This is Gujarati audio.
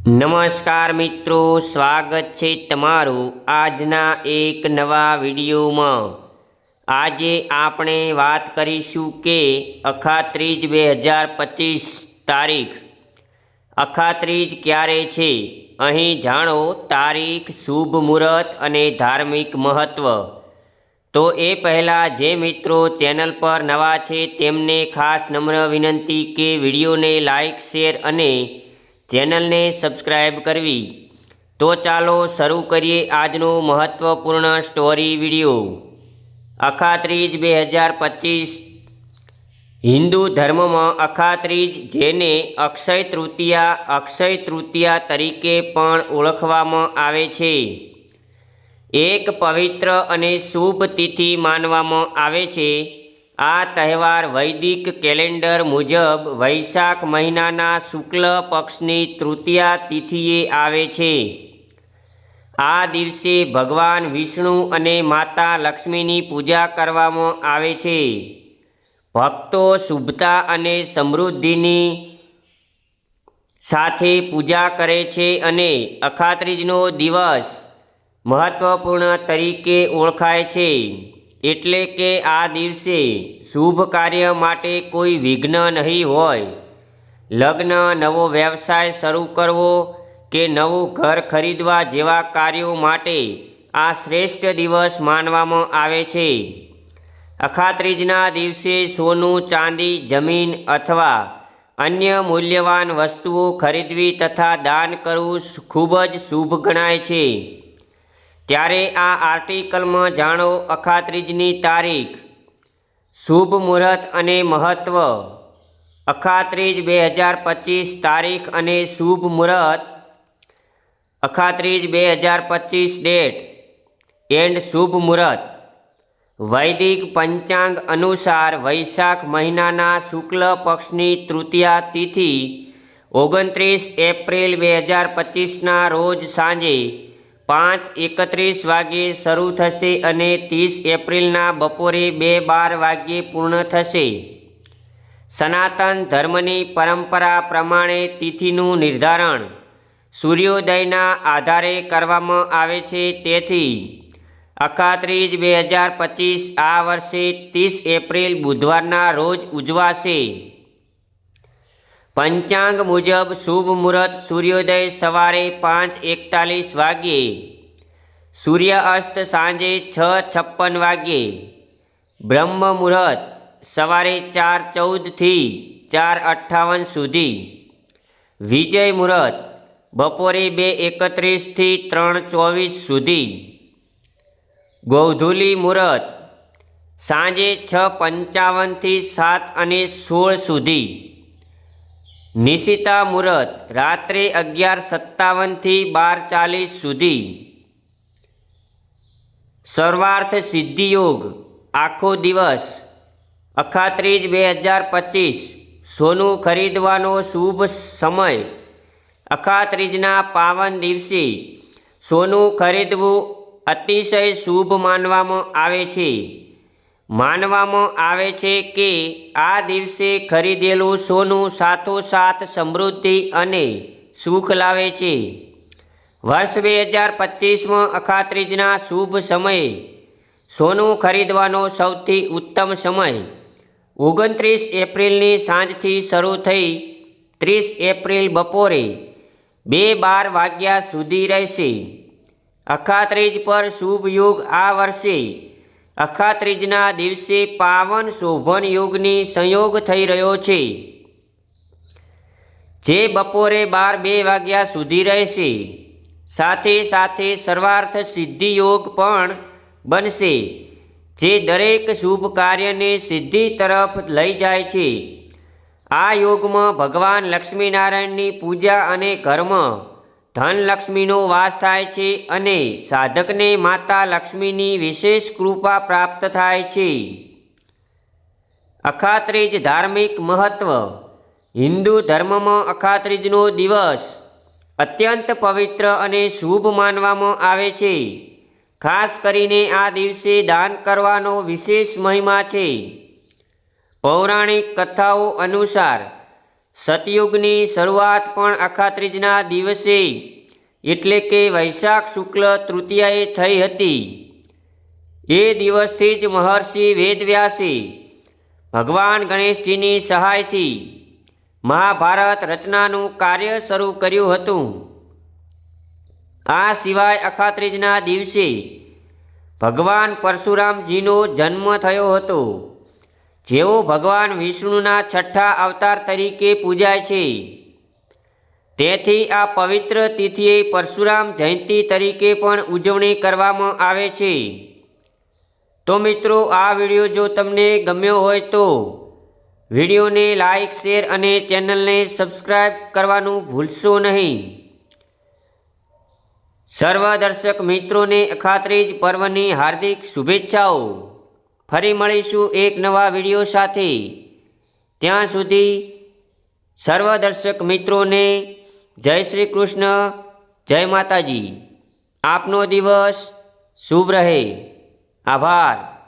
નમસ્કાર મિત્રો, સ્વાગત છે તમારું આજના એક નવા વિડીયોમાં. આજે આપણે વાત કરીશું કે અખાત્રીજ બે હજાર પચીસ તારીખ. અખાત્રીજ ક્યારે છે? અહીં જાણો, તારીખ, શુભ મુહૂર્ત અને ધાર્મિક મહત્ત્વ તો એ પહેલાં જે મિત્રો ચેનલ પર નવા છે તેમને ખાસ નમ્ર વિનંતી કે વિડીયોને લાઈક, શેર અને ચેનલને સબસ્ક્રાઈબ કરવી. તો ચાલો શરૂ કરીએ આજનો મહત્ત્વપૂર્ણ સ્ટોરી વીડિયો. અખાત્રીજ બે હજાર પચીસ. હિન્દુ ધર્મમાં અખાત્રીજ, જેને અક્ષય તૃતીયા અક્ષય તૃતીયા તરીકે પણ ઓળખવામાં આવે છે. એક પવિત્ર અને શુભ તિથિ માનવામાં આવે છે. આ તહેવાર વૈદિક કેલેન્ડર મુજબ વૈશાખ મહિનાના શુક્લ પક્ષની તૃતીયા તિથિએ આવે છે. આ દિવસે ભગવાન વિષ્ણુ અને માતા લક્ષ્મીની પૂજા કરવામાં આવે છે. ભક્તો શુભતા અને સમૃદ્ધિની સાથે પૂજા કરે છે અને અખાત્રીજનો દિવસ મહત્વપૂર્ણ તરીકે ઓળખાય છે. એટલે કે આ દિવસે શુભ કાર્ય માટે કોઈ વિઘ્ન નહીં હોય. લગ્ન, નવો વ્યવસાય શરૂ કરવો કે નવું ઘર ખરીદવા જેવા કાર્યો માટે આ શ્રેષ્ઠ દિવસ માનવામાં આવે છે. અખાત્રીજના દિવસે સોનું, ચાંદી, જમીન અથવા અન્ય મૂલ્યવાન વસ્તુઓ ખરીદવી તથા દાન કરવું ખૂબ જ શુભ ગણાય છે. ત્યારે આ આર્ટિકલમાં જાણો અખાત્રીજની તારીખ. શુભ મુહૂર્ત અને મહત્ત્વ અખાત્રીજ બે હજાર પચીસ તારીખ અને શુભ મુહૂર્ત. અખાત્રીજ બે હજાર પચીસ ડેટ. એન્ડ શુભ મુહૂર્ત. વૈદિક પંચાંગ અનુસાર વૈશાખ મહિનાના શુક્લ પક્ષની તૃતીયા તિથિ, ઓગણત્રીસ એપ્રિલ બે હજાર પચીસના રોજ સાંજે પાંચ એકત્રીસ વાગ્યે શરૂ થશે અને ત્રીસ એપ્રિલના બપોરે બે બાર વાગ્યે પૂર્ણ થશે. સનાતન ધર્મની પરંપરા પ્રમાણે તિથિનું નિર્ધારણ. સૂર્યોદયના આધારે કરવામાં આવે છે તેથી અખાત્રીજ બે હજાર પચીસ આ વર્ષે ત્રીસ એપ્રિલ બુધવારના રોજ ઉજવાશે. પંચાંગ મુજબ શુભ મુહૂર્ત સૂર્યોદય સવારે પાંચ એકતાલીસ વાગ્યે. સૂર્ય અસ્ત સાંજે છ છપ્પન વાગ્યે. બ્રહ્મ મુહૂર્ત સવારે ચાર ચૌદથી ચાર અઠ્ઠાવન સુધી. વિજય મુહૂર્ત બપોરે બે એકત્રીસથી ત્રણ ચોવીસ સુધી. ગૌધુલી મુહૂર્ત સાંજે છ પંચાવનથી સાત અને સોળ સુધી. નિશિતા મુહૂર્ત રાત્રે અગિયાર સત્તાવનથી બાર ચાલીસ સુધી. સર્વાર્થ સિદ્ધિયોગ આખો દિવસ. અખાત્રીજ બે હજાર પચીસ, સોનું ખરીદવાનો શુભ સમય. અખાત્રીજના પાવન દિવસે સોનું ખરીદવું અતિશય શુભ માનવામાં આવે છે. માનવામાં આવે છે કે આ દિવસે ખરીદેલું સોનું સાથોસાથ સમૃદ્ધિ અને સુખ લાવે છે. વર્ષ બે હજાર પચીસમાં અખાત્રીજના શુભ સમયે સોનું ખરીદવાનો સૌથી ઉત્તમ સમય ઓગણત્રીસ એપ્રિલની સાંજથી શરૂ થઈ ત્રીસ એપ્રિલ બપોરે બે બાર વાગ્યા સુધી રહેશે. અખાત્રીજ પર શુભ યુગ આ વર્ષે અખાત્રીજના દિવસે પાવન શોભન યોગની સંયોગ થઈ રહ્યો છે. જે બપોરે બાર બે વાગ્યા સુધી રહેશે. સાથે સાથે સર્વાર્થ સિદ્ધિ યોગ પણ બનશે, જે દરેક શુભ કાર્યને સિદ્ધિ તરફ લઈ જાય છે. આ યોગમાં ભગવાન લક્ષ્મીનારાયણની પૂજા અને ઘરમાં ધનલક્ષ્મીનો વાસ થાય છે અને સાધકને માતા લક્ષ્મીની વિશેષ કૃપા પ્રાપ્ત થાય છે. અખાત્રીજ ધાર્મિક મહત્વ. હિન્દુ ધર્મમાં અખાત્રીજનો દિવસ અત્યંત પવિત્ર અને શુભ માનવામાં આવે છે. ખાસ કરીને આ દિવસે દાન કરવાનો વિશેષ મહિમા છે. પૌરાણિક કથાઓ અનુસાર સતયુગની શરૂઆત પણ અખાત્રીજના દિવસે, એટલે કે વૈશાખ શુક્લ તૃતીયાએ થઈ હતી. એ દિવસથી જ મહર્ષિ વેદવ્યાસે ભગવાન ગણેશજીની સહાયથી મહાભારત રચનાનું કાર્ય શરૂ કર્યું હતું. આ સિવાય અખાત્રીજના દિવસે ભગવાન પરશુરામજીનો જન્મ થયો હતો. જેઓ ભગવાન વિષ્ણુના છઠ્ઠા અવતાર તરીકે પૂજાય છે. તેથી આ પવિત્ર તિથિએ પરશુરામ જયંતિ તરીકે પણ ઉજવણી કરવામાં આવે છે. તો મિત્રો, આ વીડિયો જો તમને ગમ્યો હોય તો વિડીયોને લાઈક, શેર અને ચેનલને સબસ્ક્રાઈબ કરવાનું ભૂલશો નહીં. સર્વ દર્શક મિત્રોને અખાત્રીજ પર્વની હાર્દિક શુભેચ્છાઓ. ફરી મળીશું એક નવા વીડિયો સાથે. ત્યાં સુધી સર્વ દર્શક મિત્રોને જય શ્રી કૃષ્ણ, જય માતાજી. આપનો દિવસ શુભ રહે. આભાર.